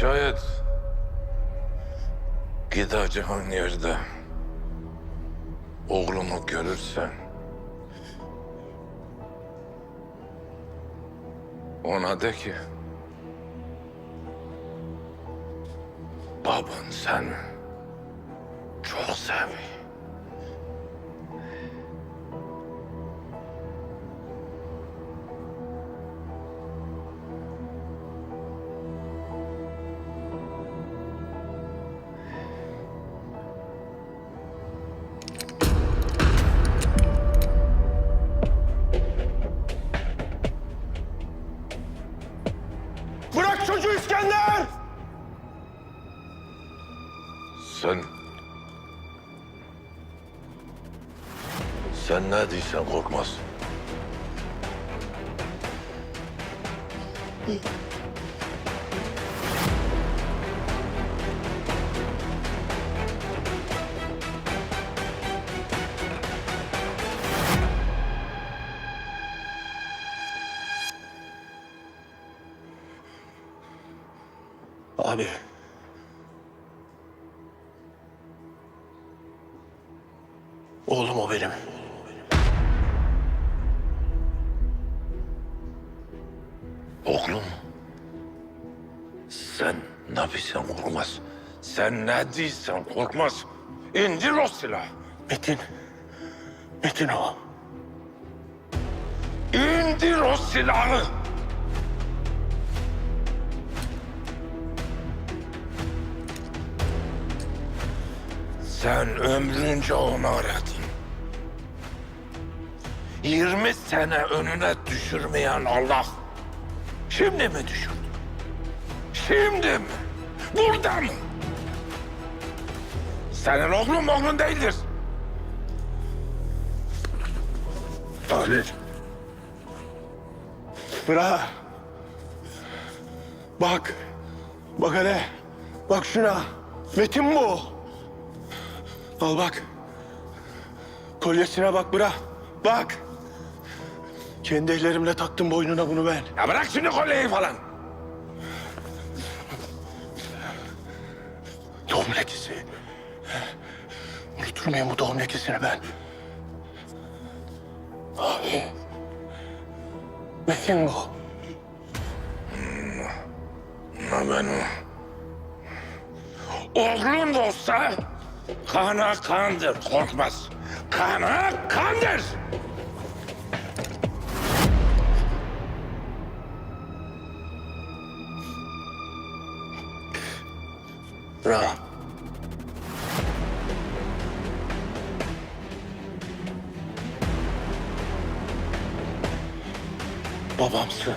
Şayet gideceğin yerde oğlumu görürsen ona de ki baban seni çok seviyor. Bırak çocuğu İskender! Sen... Sen ne diysen korkmaz. Abi. Oğlum o benim. Oğlum. Sen ne bilsen korkmaz. Sen ne diysen korkmaz. İndir o silahı. Metin. Metin o. İndir o silahı. Sen ömrünce onu aradın. 20 sene önüne düşürmeyen Allah şimdi mi düşürdü? Şimdi mi? Burada mı? Senin oğlun oğlun değildir. Halil. Bırak. Bak. Bak hele. Bak şuna. Metin bu. Al bak. Kolyesine bak bırak. Bak. Kendi ellerimle taktım boynuna bunu ben. Ya bırak şimdi kolyeyi falan. Doğum lekesi. Unutur muyum bu doğum lekesini ben? Abi. Metin bu. Ama ben o... Oğlun olsa kana kandır, korkmaz. Kana kandır. Bırak. Babamsın.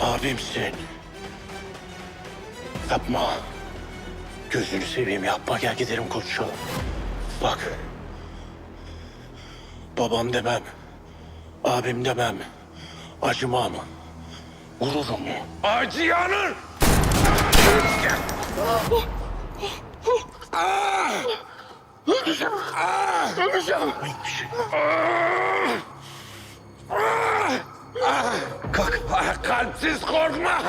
Abimsin. Yapma. Gözünü seveyim yapma gel gidelim konuşalım. Bak. Babam demem. Abim demem. Acımam. Gururum. Acıyanın. Öleceğim. Kalk. Ah, Kalpsiz korkmaz.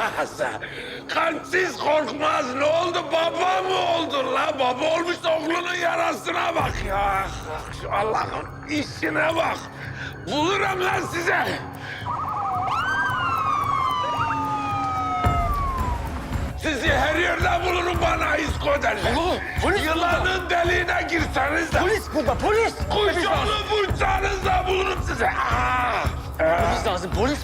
Kalpsiz korkmaz. Ne oldu? Baba mı oldun la? Baba olmuş oğlunun yarasına bak ya. Şu Allah'ın işine bak. Bulurum lan size. Sizi her yerde bulurum bana iskoder. polis Yılanın deliğine girseniz de. Polis burada polis. Kuşağını vursanız da bulurum sizi. Ah! Polis lazım polis.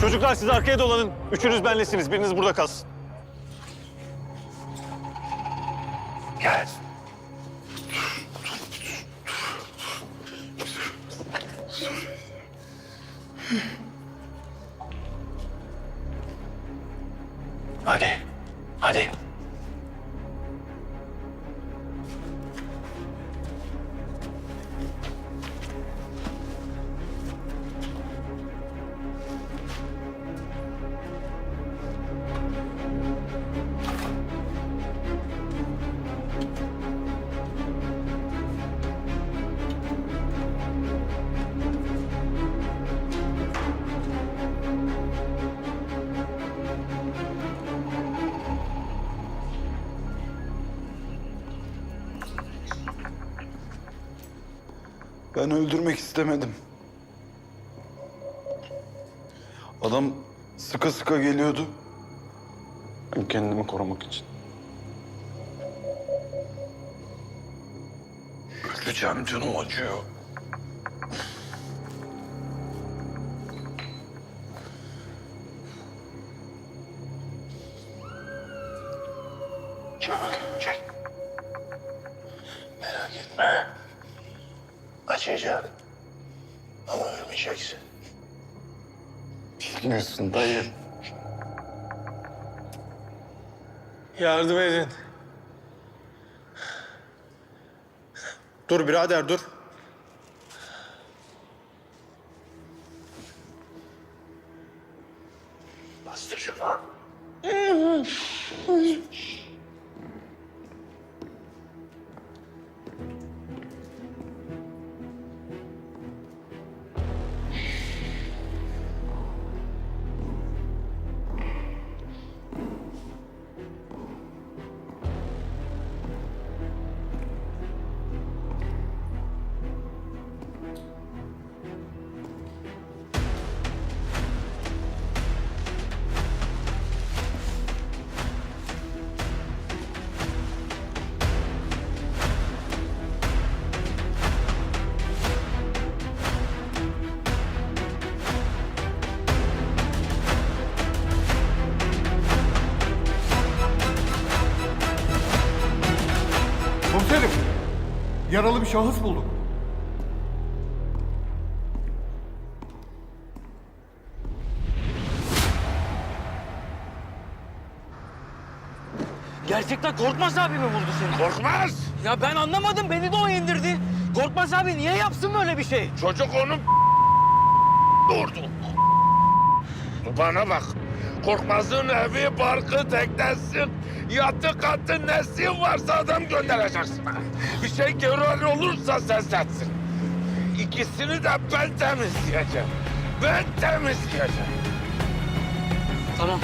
Çocuklar siz arkaya dolanın. Üçünüz benlesiniz. Biriniz burada kalsın. Gel. Hadi. Hadi. Ben öldürmek istemedim. Adam sıka sıka geliyordu. Ben kendimi korumak için. Öleceğim canım acıyor. Bakayım, çek. Merak etme. Acıyacak. Ama ölmeyeceksin. Bilmiyorsun dayı. Yardım edin. Dur birader dur. Bastır şunu. Komiserim, yaralı bir şahıs bulduk. Gerçekten Korkmaz abi mi vurdu seni? Korkmaz. Ya ben anlamadım. Beni de o indirdi. Korkmaz abi niye yapsın böyle bir şey? Çocuk onu vurdu. Bana bak. Korkmaz'ın evi, barkı, teknesi, yatı, katı, nesi varsa adam göndereceksin. Bir şey gören olursa ses etsin. İkisini de ben temizleyeceğim. Ben temizleyeceğim. Tamam.